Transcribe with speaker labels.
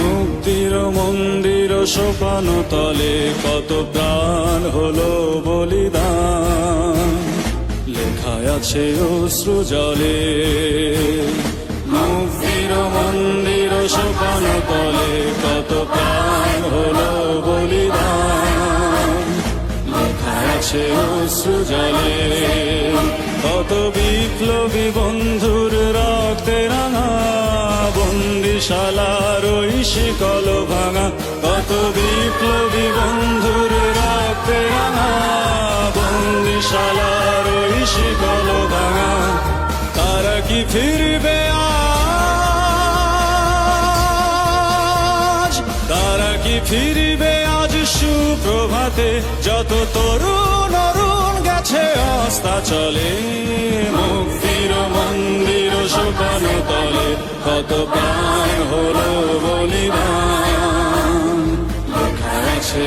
Speaker 1: মুক্তির মন্দির সোপান তলে কত প্রাণ হলো বলিদান। লেখায় আছে অশ্রু জলে। মুক্তির মন্দির সোপান তলে কত প্রাণ হলো বলিদান। লেখায় আছে অশ্রু জলে। বিপ্লবী বন্ধুর রক্তে রাঙা বন্দিশালার ওই শিকল ভাঙা, কত বিপ্লবী বন্ধুর রক্তে রাঙা বন্দিশালার ওই শিকল ভাঙা। তারা কি ফিরবে আজ? তারা কি ফিরবে আজ সুপ্রভাতে? যত তরুণ অরুণ গেছে অস্তা চলে কত প্রাণ হলো বলিদান? লেখা আছে